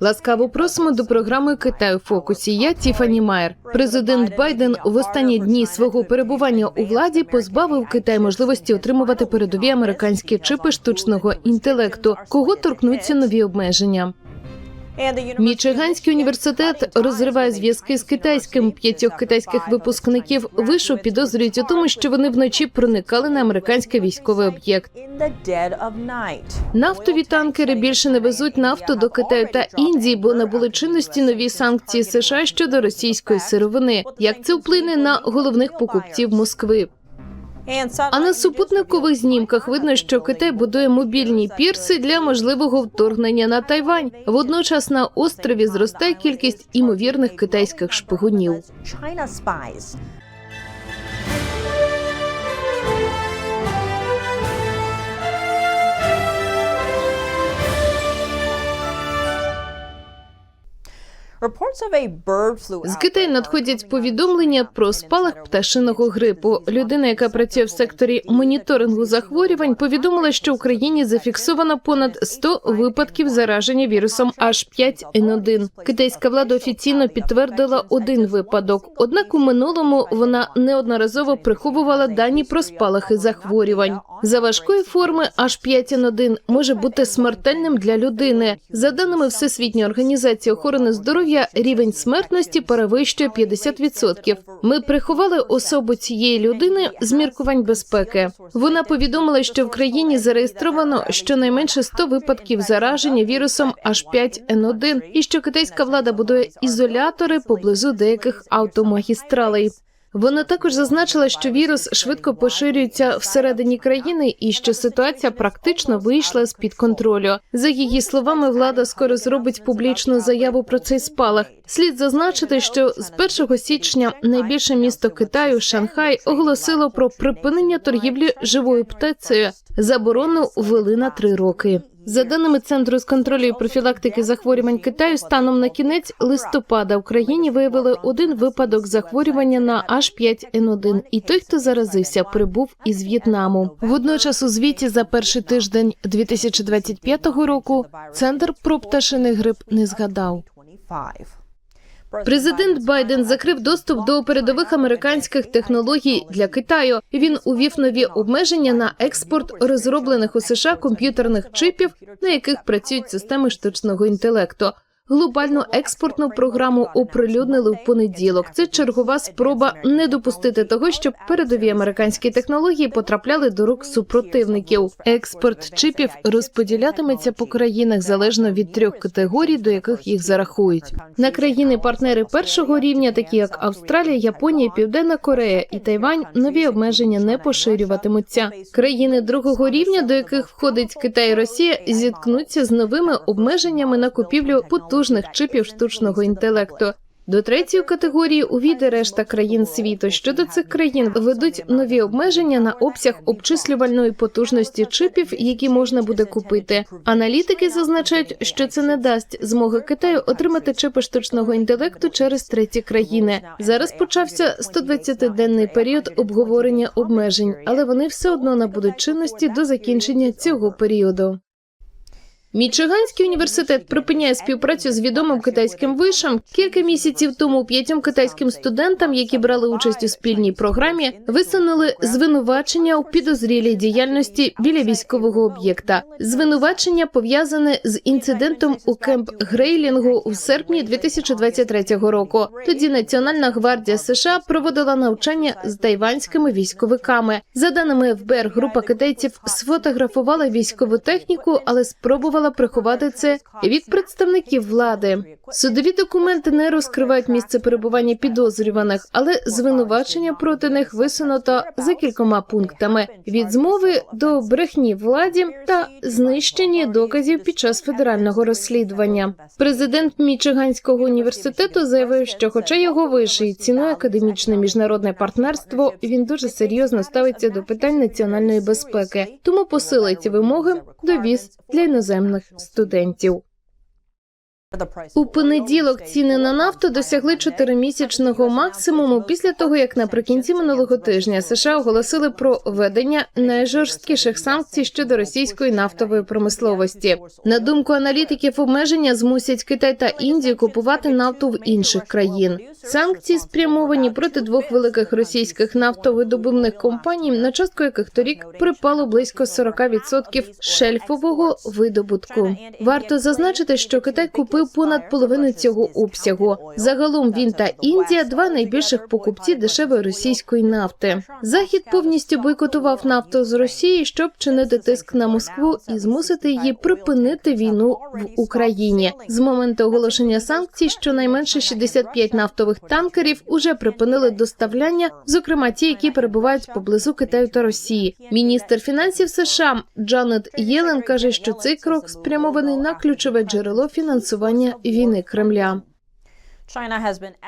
Ласкаво просимо до програми Китай у фокусі. Я Тіфані Майер. Президент Байден в останні дні свого перебування у владі позбавив Китай можливості отримувати передові американські чипи штучного інтелекту. Кого торкнуться нові обмеження? Мічиганський університет розриває зв'язки з китайським. П'ятьох китайських випускників вишу підозрюють у тому, що вони вночі проникали на американський військовий об'єкт. Нафтові танкери більше не везуть нафту до Китаю та Індії, бо набули чинності нові санкції США щодо російської сировини. Як це вплине на головних покупців Москви? А на супутникових знімках видно, що Китай будує мобільні пірси для можливого вторгнення на Тайвань. Водночас на острові зростає кількість імовірних китайських шпигунів. З Китаю надходять повідомлення про спалах пташиного грипу. Людина, яка працює в секторі моніторингу захворювань, повідомила, що в Україні зафіксовано понад 100 випадків зараження вірусом H5N1. Китайська влада офіційно підтвердила один випадок. Однак у минулому вона неодноразово приховувала дані про спалахи захворювань. За важкої форми H5N1 може бути смертельним для людини. За даними Всесвітньої організації охорони здоров'я, рівень смертності перевищує 50%. Ми приховали особу цієї людини з міркувань безпеки. Вона повідомила, що в країні зареєстровано щонайменше 100 випадків зараження вірусом H5N1 і що китайська влада будує ізолятори поблизу деяких автомагістралей. Вона також зазначила, що вірус швидко поширюється всередині країни і що ситуація практично вийшла з під контролю. За її словами, влада скоро зробить публічну заяву про цей спалах. Слід зазначити, що з 1 січня найбільше місто Китаю Шанхай оголосило про припинення торгівлі живою птицею. Заборону ввели на три роки. За даними центру з контролю і профілактики захворювань Китаю, станом на кінець листопада в країні виявили один випадок захворювання на H5N1. І той, хто заразився, прибув із В'єтнаму. Водночас у звіті за перший тиждень 2025 року центр про пташиний грип не згадав. Президент Байден закрив доступ до передових американських технологій для Китаю. Він увів нові обмеження на експорт розроблених у США комп'ютерних чипів, на яких працюють системи штучного інтелекту. Глобальну експортну програму оприлюднили в понеділок. Це чергова спроба не допустити того, щоб передові американські технології потрапляли до рук супротивників. Експорт чипів розподілятиметься по країнах залежно від трьох категорій, до яких їх зарахують. На країни-партнери першого рівня, такі як Австралія, Японія, Південна Корея і Тайвань, нові обмеження не поширюватимуться. Країни другого рівня, до яких входить Китай і Росія, зіткнуться з новими обмеженнями на купівлю потужних чипів штучного інтелекту. До третьої категорії увійде решта країн світу. Щодо цих країн ведуть нові обмеження на обсяг обчислювальної потужності чипів, які можна буде купити. Аналітики зазначають, що це не дасть змоги Китаю отримати чипи штучного інтелекту через треті країни. Зараз почався 120-денний період обговорення обмежень, але вони все одно набудуть чинності до закінчення цього періоду. Мічиганський університет припиняє співпрацю з відомим китайським вишем. Кілька місяців тому п'ятьом китайським студентам, які брали участь у спільній програмі, висунули звинувачення у підозрілій діяльності біля військового об'єкта. Звинувачення пов'язане з інцидентом у кемп Грейлінгу у серпні 2023 року. Тоді Національна гвардія США проводила навчання з тайванськими військовиками. За даними ФБР, група китайців сфотографувала військову техніку, але спробувала приховати це від представників влади. Судові документи не розкривають місце перебування підозрюваних, але звинувачення проти них висунуто за кількома пунктами: від змови до брехні владі та знищення доказів під час федерального розслідування. Президент Мічиганського університету заявив, що, хоча його виший цінує академічне міжнародне партнерство, він дуже серйозно ставиться до питань національної безпеки, тому посилить вимоги до віз для іноземних студентів. У понеділок ціни на нафту досягли чотиримісячного максимуму після того, як наприкінці минулого тижня США оголосили про введення найжорсткіших санкцій щодо російської нафтової промисловості. На думку аналітиків, обмеження змусять Китай та Індію купувати нафту в інших країн. Санкції спрямовані проти двох великих російських нафтовидобувних компаній, на частку яких торік припало близько 40% шельфового видобутку. Варто зазначити, що Китай купив понад половину цього обсягу. Загалом він та Індія два найбільших покупці дешевої російської нафти. Захід повністю бойкотував нафту з Росії, щоб чинити тиск на Москву і змусити її припинити війну в Україні. З моменту оголошення санкцій щонайменше 65 нафтових танкерів уже припинили доставляння, зокрема ті, які перебувають поблизу Китаю та Росії. Міністр фінансів США Джанет Єлен каже, що цей крок спрямований на ключове джерело фінансування війни Кремля.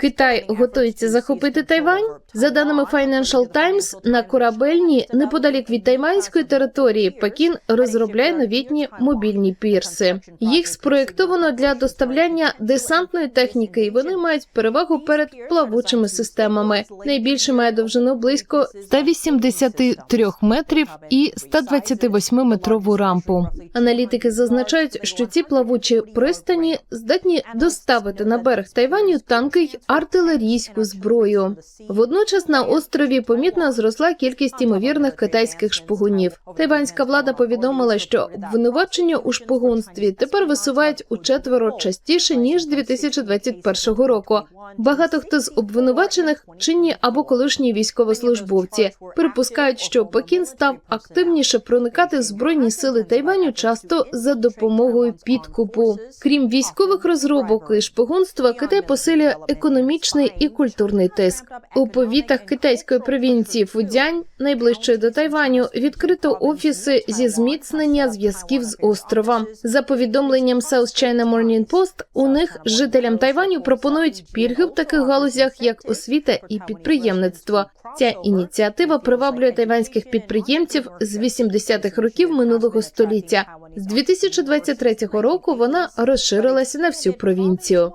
Китай готується захопити Тайвань. За даними Financial Times, на корабельні неподалік від тайванської території Пекін розробляє новітні мобільні пірси. Їх спроєктовано для доставляння десантної техніки, і вони мають перевагу перед плавучими системами. Найбільше має довжину близько 183 метрів і 128 метрову рампу. Аналітики зазначають, що ці плавучі пристані здатні доставити на берег Тайваню танки й артилерійську зброю. Водночас на острові помітно зросла кількість імовірних китайських шпигунів. Тайванська влада повідомила, що обвинувачення у шпигунстві тепер висувають у четверо частіше ніж 2021 року. Багато хто з обвинувачених чинні або колишні військовослужбовці припускають, що Пекін став активніше проникати в збройні сили Тайваню часто за допомогою підкупу. Крім військових розробок і шпигунства, Китай посилює економічний і культурний тиск. У повітах китайської провінції Фудзянь, найближчої до Тайваню, відкрито офіси зі зміцнення зв'язків з островом. За повідомленням South China Morning Post, у них жителям Тайваню пропонують пільги в таких галузях, як освіта і підприємництво. Ця ініціатива приваблює тайванських підприємців з 80-х років минулого століття. З 2023 року вона розширилася на всю провінцію.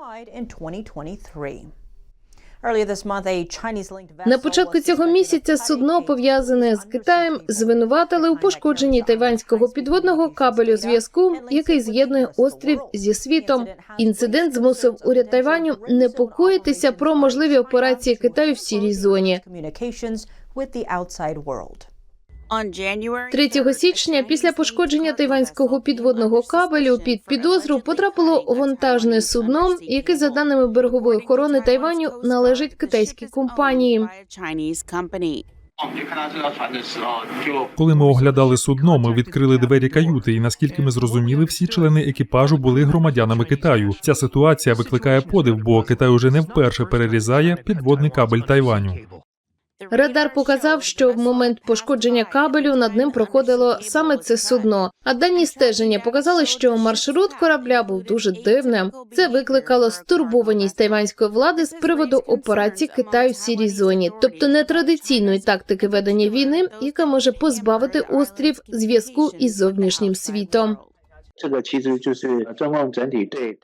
На початку цього місяця судно пов'язане з Китаєм звинуватили у пошкодженні тайванського підводного кабелю зв'язку, який з'єднує острів зі світом. Інцидент змусив уряд Тайваню непокоїтися про можливі операції Китаю в сірій зоні. 3 січня після пошкодження тайванського підводного кабелю під підозру потрапило вантажне судно, яке за даними берегової охорони Тайваню належить китайській компанії. Коли ми оглядали судно, ми відкрили двері каюти, і наскільки ми зрозуміли, всі члени екіпажу були громадянами Китаю. Ця ситуація викликає подив, бо Китай уже не вперше перерізає підводний кабель Тайваню. Радар показав, що в момент пошкодження кабелю над ним проходило саме це судно. А дані стеження показали, що маршрут корабля був дуже дивним. Це викликало стурбованість тайванської влади з приводу операцій Китаю в сірій зоні, тобто нетрадиційної тактики ведення війни, яка може позбавити острів зв'язку із зовнішнім світом.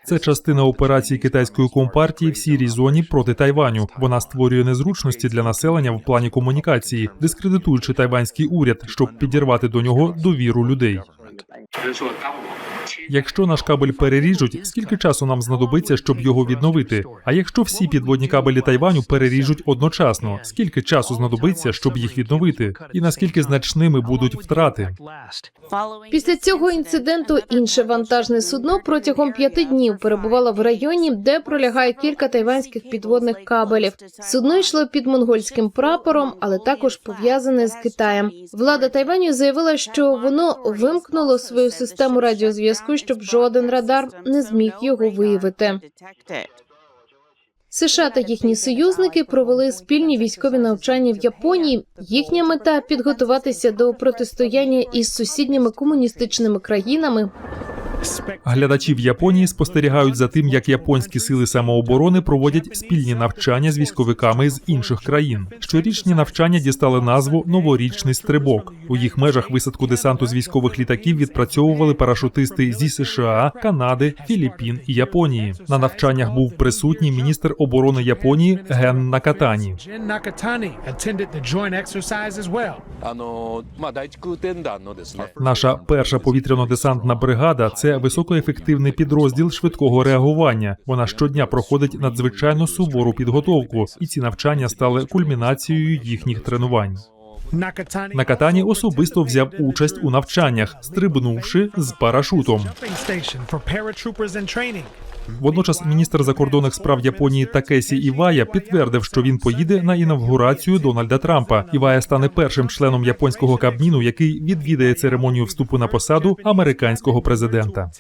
Це частина операції китайської компартії в сірій зоні проти Тайваню. Вона створює незручності для населення в плані комунікації, дискредитуючи тайванський уряд, щоб підірвати до нього довіру людей. Якщо наш кабель переріжуть, скільки часу нам знадобиться, щоб його відновити? А якщо всі підводні кабелі Тайваню переріжуть одночасно, скільки часу знадобиться, щоб їх відновити? І наскільки значними будуть втрати? Після цього інциденту інше вантажне судно протягом п'яти днів перебувало в районі, де пролягає кілька тайванських підводних кабелів. Судно йшло під монгольським прапором, але також пов'язане з Китаєм. Влада Тайваню заявила, що воно вимкнуло свою систему радіозв'язку щоб жоден радар не зміг його виявити. США та їхні союзники провели спільні військові навчання в Японії. Їхня мета підготуватися до протистояння із сусідніми комуністичними країнами. Глядачів Японії спостерігають за тим, як японські сили самооборони проводять спільні навчання з військовиками з інших країн. Щорічні навчання дістали назву Новорічний стрибок. У їх межах висадку десанту з військових літаків відпрацьовували парашутисти зі США, Канади, Філіппін і Японії. На навчаннях був присутній міністр оборони Японії Ген Накатані. Наша перша повітряно-десантна бригада це високоефективний підрозділ швидкого реагування. Вона щодня проходить надзвичайно сувору підготовку, і ці навчання стали кульмінацією їхніх тренувань. На Накатані особисто взяв участь у навчаннях, стрибнувши з парашутом. Водночас міністр закордонних справ Японії Такесі Івая підтвердив, що він поїде на інавгурацію Дональда Трампа. Івая стане першим членом японського кабміну, який відвідає церемонію вступу на посаду американського президента.